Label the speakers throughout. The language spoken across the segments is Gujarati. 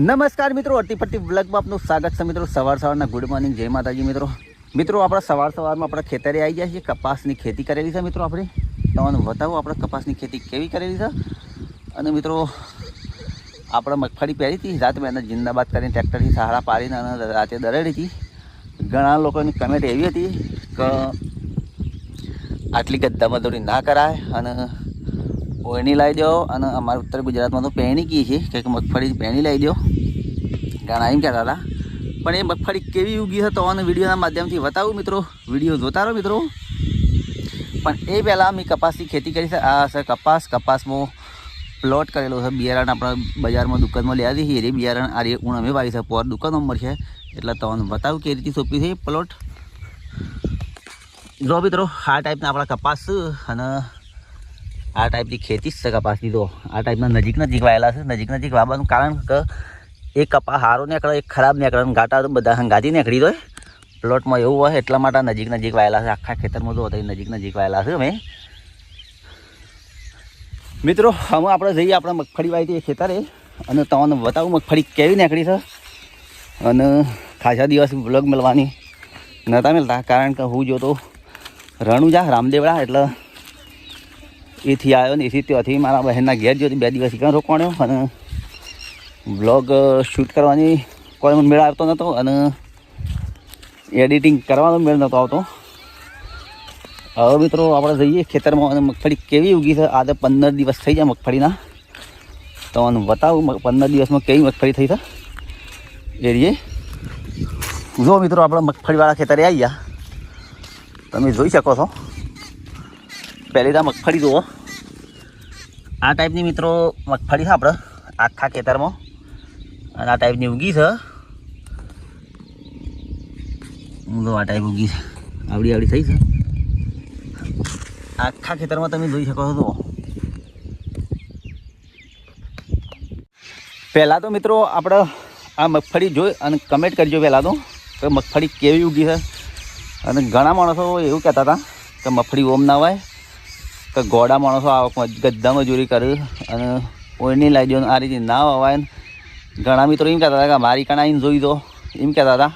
Speaker 1: નમસ્કાર મિત્રો અટીપટ્ટી બ્લોગમાં આપનું સ્વાગત છે મિત્રો. સવાર સવારના ગુડ મોર્નિંગ, જય માતાજી મિત્રો. મિત્રો, આપણા સવાર સવારમાં આપણા ખેતરે આવી ગયા છીએ. કપાસની ખેતી કરેલી છે મિત્રો આપણે. તમને બતાવો આપણે કપાસની ખેતી કેવી કરેલી છે. અને મિત્રો, આપણે મગફળી પહેરી હતી. રાત મેં જિંદાબાદ કરીને ટ્રેક્ટરથી સહારા પાડીને અને રાતે દરેડી હતી. ઘણા લોકોની કમેન્ટ એવી હતી કે આટલી ગદ્દા મજૂરી ના કરાય અને ઓયણી લાવી દો. અને અમારા ઉત્તર ગુજરાતમાં તો પહેણી કી છે. કે મગફળી પહેણી લાવી દો. ઘણા એમ કહેતા હતા. પણ એ મગફળી કેવી ઉગી છે તો અને વિડીયોના માધ્યમથી બતાવું મિત્રો. વીડિયો જોતા રહો મિત્રો. પણ એ પહેલાં મેં કપાસની ખેતી કરી છે. આ છે કપાસ. કપાસમાં પ્લોટ કરેલો છે. બિયારણ આપણે બજારમાં દુકાનમાં લેવા દઈએ એ બિયારણ આ રે ઉણ અમે વાવી છે. પોર દુકાન નંબર છે. એટલે તમને બતાવું કેવી રીતે સોંપી છે પ્લોટ જો મિત્રો, આ ટાઈપના આપણા કપાસ અને આ ટાઈપની ખેતી જ છે કપાસની તો. આ ટાઈપના નજીક નજીક વાયેલા છે. નજીક નજીક વાવવાનું કારણ કે એક કપા સારો નીકળે, એક ખરાબ નીકળે ઘાટા તો બધા હંગાથી નીકળી દો પ્લોટમાં એવું હોય એટલા માટે નજીક નજીક વાયેલા છે. આખા ખેતરમાં તો હતા નજીક નજીક વાયેલા છે અમે. મિત્રો, હવે આપણે જઈએ આપણે મગફળી વાવી એ ખેતરે. અને તમને બતાવું મગફળી કેવી નીકળી છે. અને ખાસા દિવસ બ્લોગ મળવાની નહોતા મળતા. કારણ કે હું જોતો રણુજા, રામદેવડા, એટલે એથી આવ્યો ને એથી ત્યાંથી મારા બહેનના ઘેર જોતી બે દિવસ ત્યાં રોકવાણ્યો અને બ્લોગ શૂટ કરવાની કોઈ મેળ આવતો નહોતો અને એડિટિંગ કરવાનો મેળ નહોતો આવતો. હવે મિત્રો આપણે જઈએ ખેતરમાં અને મગફળી કેવી ઉગી છે? આજે પંદર દિવસ થઈ જાય મગફળીના. તો મને બતાવું પંદર દિવસમાં કેવી મગફળી થઈ છે એ જો મિત્રો આપણે મગફળીવાળા ખેતરે આવી ગયા તમે જોઈ શકો છો. પહેલી તો મગફળી જુઓ. આ ટાઈપની મિત્રો મગફળી છે આપણે. આખા ખેતરમાં. અને આ ટાઈપની ઉગી છે. હું તો આ ટાઈપ ઉગી છે. આવડી આવડી થઈ છે. આખા ખેતરમાં તમે જોઈ શકો છો તો. પહેલાં તો મિત્રો આપણે આ મગફળી જોઈ અને કમેન્ટ કરજો પહેલાં તો કે મગફળી કેવી ઉગી છે. અને ઘણા માણસો એવું કહેતા હતા કે મગફળી ઓમ ના હોય કે ગોડા માણસો આ ગદ્દા મજૂરી કરે અને ઓળની દો આ રીતે ના અવાય ઘણા મિત્રો એમ કહેતા હતા કે મારી કણા આવીને જોઈ દો. એમ કહેતા હતા.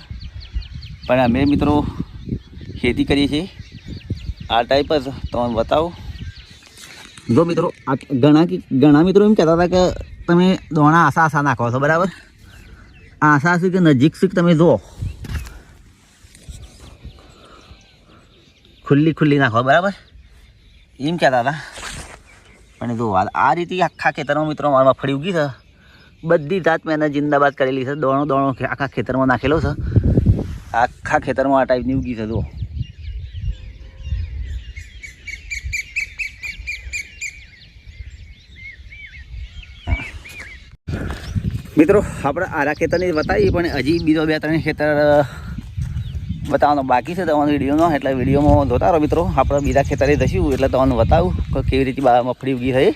Speaker 1: પણ અમે મિત્રો ખેતી કરીએ છીએ. આ ટાઈપ જ. તમે બતાવો. જો મિત્રો, આ ઘણા ઘણા મિત્રો એમ કહેતા હતા કે તમે દોણા આશા આશા નાખો છો, બરાબર? આશા છે કે નજીક શું કે તમે જુઓ. ખુલ્લી ખુલ્લી નાખો, બરાબર? એમ કહેતા હતા. પણ જો આ રીતે આખા ખેતરમાં મિત્રો મારા મગફળી ઉગી છે. બધી જાત મેં એને જિંદાબાદ કરેલી છે. દોણો દોણો આખા ખેતરમાં નાખેલો છે. આખા ખેતરમાં આ ટાઈપની ઉગી છે, જુઓ. મિત્રો, આપણે આરા ખેતરની બતાવી પણ હજી બીજો બે ત્રણ ખેતર બતાવવાનો બાકી છે. તમારો વિડીયોનો એટલે વિડીયોમાં જોતા રહો મિત્રો. આપણે બીજા ખેતરે જઈશું એટલે તમને બતાવું કે કેવી રીતે બા મગફળી ઉગી થઈ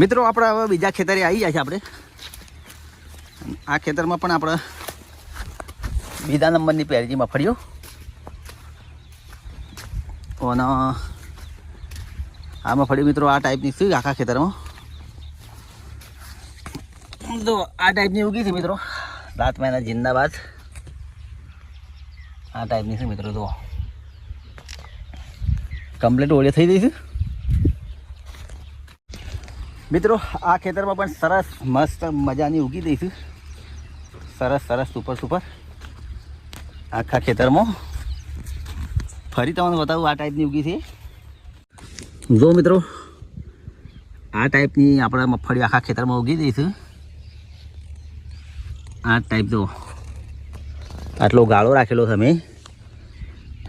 Speaker 1: મિત્રો, આપણે હવે બીજા ખેતરે આવી જાય છે આપણે. આ ખેતરમાં પણ આપણે બીજા નંબરની પહેરજી મફળીઓ. અને આ મફળી મિત્રો, આ ટાઈપની છે આખા ખેતરમાં. તો આ ટાઈપની ઉગી છે મિત્રો. રાત મહિના જિંદાબાદ આ ટાઈપની છે મિત્રો, જુઓ. કમ્પ્લીટ ઓળી થઈ જઈશું મિત્રો, આ ખેતરમાં પણ સરસ, મસ્ત મજાની ઉગી દઈશું સરસ સરસ સુપર સુપર આખા ખેતરમાં. ફરી તમને બતાવું આ ટાઈપની ઉગી છે. જો મિત્રો, આ ટાઈપની આપણે મગફળી આખા ખેતરમાં ઉગી દઈશું આ ટાઈપ જો, આટલો ગાળો રાખેલો છે મેં.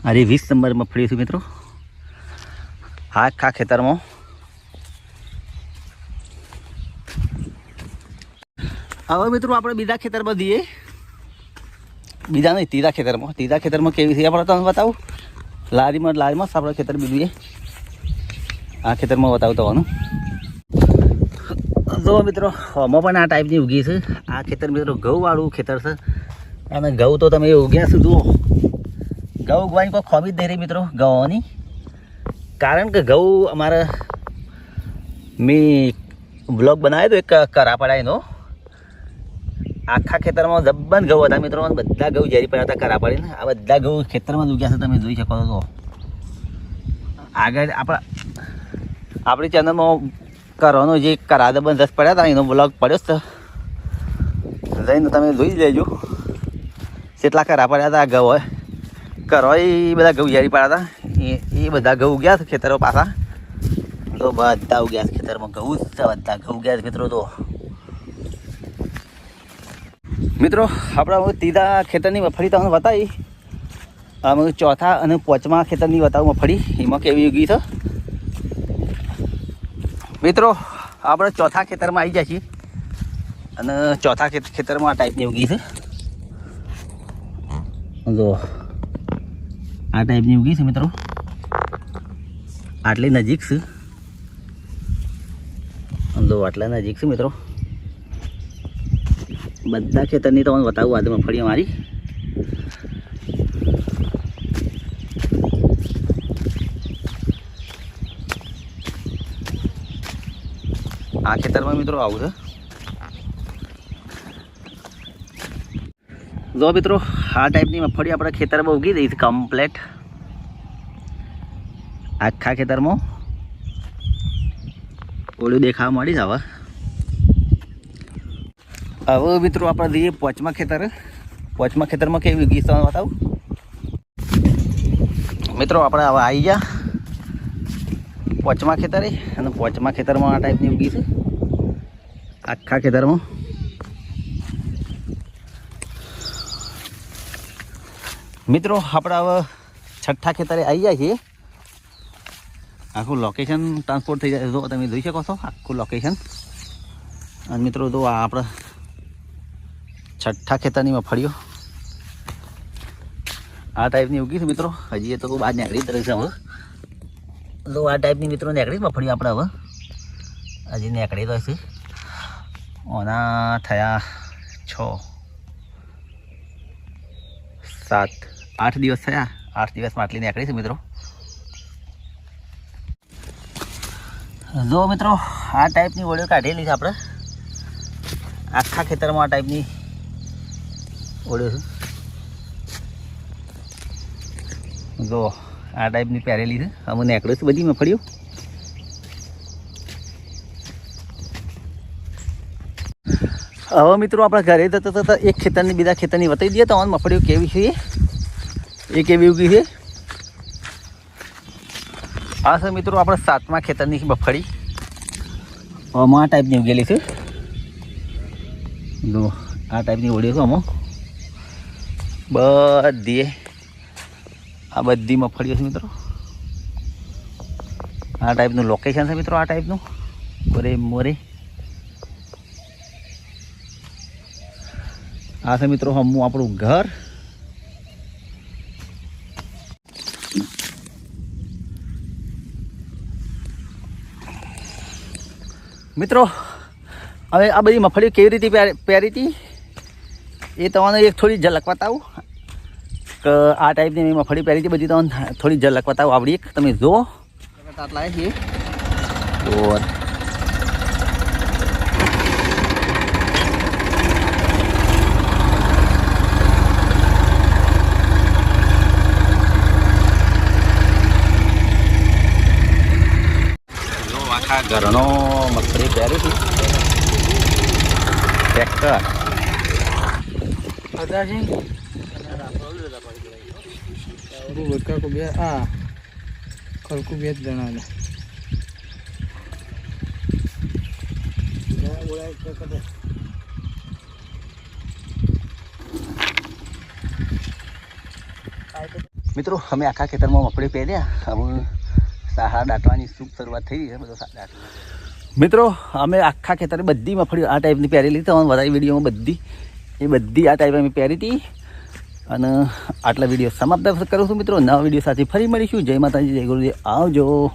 Speaker 1: અરે વીસ નંબર મગફળી છું મિત્રો. આખા ખેતરમાં. હવે મિત્રો આપણે બીજા ખેતરમાં જઈએ. બીજા નહીં, ત્રીજા ખેતરમાં. ત્રીજા ખેતરમાં કેવી છે આપણે તમને બતાવું. લારીમાં લારીમાં આપણે ખેતર બીજું આ ખેતરમાં બતાવું તમને. જો મિત્રો, આમાં પણ આ ટાઈપની ઉગી છે. આ ખેતર મિત્રો ઘઉંવાળું ખેતર છે. અને ઘઉં તો તમે ઉગ્યા છે, જુઓ. ઘઉં ઉગવાની કોઈ ખોબી જ નહીં મિત્રો, ઘઉંની. કારણ કે ઘઉં અમારા મેં બ્લોગ બનાવ્યો હતો એક કરાપડાઈનો. આખા ખેતરમાં જબ્બન ઘઉં હતા મિત્રો. બધા ઘઉં ઝેરી પડ્યા હતા, કરા પડીને. આ બધા ઘઉં ખેતરમાં જ ઉગ્યા છે, તમે જોઈ શકો છો. આગળ આપણા આપણી ચેનલમાં કરવાનો જે કરા દબન રસ પડ્યા હતા, એનો બ્લોગ પડ્યો છે. જઈને તમે જોઈ લેજો. કેટલા કરા પડ્યા હતા ઘઉં કરો, એ બધા ઘઉં ઝેરી પડ્યા હતા. એ એ બધા ઘઉં ઉગ્યા ખેતરો પાછા. તો બધા ઉગ્યા ખેતરમાં. ઘઉં બધા ઘઉં છે મિત્રો તો. મિત્રો, આપણે હું ત્રીજા ખેતરની મગફળી તમને બતાવી. અમે ચોથા અને પાંચમા ખેતરની બતાવું મગફળી. એમાં કેવી ઉગી છે? મિત્રો, આપણે ચોથા ખેતરમાં આવી જાય છીએ. અને ચોથા ખેતરમાં આ ટાઈપની ઉગી છે. જો, આ ટાઈપની ઉગી છે મિત્રો. આટલી નજીક છે. જો, આટલા નજીક છે મિત્રો. બધા ખેતરની તમને બતાવું આજે મગફળી અમારી. આ ખેતરમાં મિત્રો આવું છે. જો મિત્રો, આ ટાઈપની મગફળી આપણા ખેતરમાં ઉગી રહી છે કમ્પ્લેટ આખા ખેતરમાં. ઓળું દેખાવા મળી જ હવે. હવે મિત્રો આપણે જઈએ પોચમા ખેતર. પોચમા ખેતરમાં કેવી છે બતાવું? મિત્રો આપણે હવે આવી ગયા પોચમા ખેતરે અને પોચમા ખેતરમાં આ ટાઈપની ઉગી છે. આખા ખેતરમાં. મિત્રો આપણે હવે છઠ્ઠા ખેતરે આવી જાય છીએ. આખું લોકેશન ટ્રાન્સપોર્ટ થઈ જાય તો તમે જોઈ શકો છો, આખું લોકેશન અને મિત્રો તો આ આપણે છઠ્ઠા ખેતરની મફળીઓ. આ ટાઈપની ઉગી છે મિત્રો. હજી એ તો બહાર નીકળી જ છે હવે. તો આ ટાઈપની મિત્રો નીકળી મફળીઓ આપણે હવે. હજી નીકળી રહેશે ઓના થયા છ. સાત. આઠ દિવસ થયા. આઠ દિવસમાં આટલી નીકળી છે મિત્રો. જો મિત્રો, આ ટાઈપની ઓળીઓ કાઢેલી છે આપણે. આખા ખેતરમાં આ ટાઈપની ઓળ્યો છે. જો, આ ટાઈપની પહેરેલી છે. અમે નેકડો છે બધી મફળીઓ હવે મિત્રો આપણા ઘરે જતા જતા એક ખેતરની, બીજા ખેતરની વતાવી દઈએ તો મફળીઓ કેવી છે એ? કેવી ઉગી છે? આ છે મિત્રો આપણે સાતમા ખેતરની મફળી. આમાં આ ટાઈપની ઉગેલી છે. જો, આ ટાઈપની ઓળી છે આમાં. બધી. આ બધી મગફળીઓ છે મિત્રો. આ ટાઈપનું લોકેશન છે મિત્રો, આ ટાઈપનું મોરે મોરે. આ છે મિત્રો હમું આપણું ઘર. મિત્રો, હવે આ બધી મગફળી કેવી રીતે પહેરી હતી? એ તમને એક થોડી ઝલક બતાવું. કે આ ટાઈપની મેં મફળી પહેરી હતી બધી તમને થોડી ઝલક બતાવું. આવડી એક. તમે જુઓ. આટલા છીએ તો ઘરનો મગફળી પહેરી હતી. ટ્રેક્ટર.
Speaker 2: કાકો બે આ ખલકું બે જ જણા હતા
Speaker 1: મિત્રો અમે આખા ખેતરમાં મફળી પહેર્યા. હવે સાહા દાટવાની શુભ શરૂઆત થઈ છે બધો મિત્રો અમે આખા ખેતરે બધી મફળી આ ટાઈપની પહેરેલી તો વધારે વિડીયોમાં બધી એ બધી આ ટાઈપ અમે પહેરી હતી. અને આટલા વીડિયો સમાપ્ત કરું છું મિત્રો. નવા વીડિયો સાથે ફરી મળીશું. જય માતાજી, જય ગુરુજી આવજો.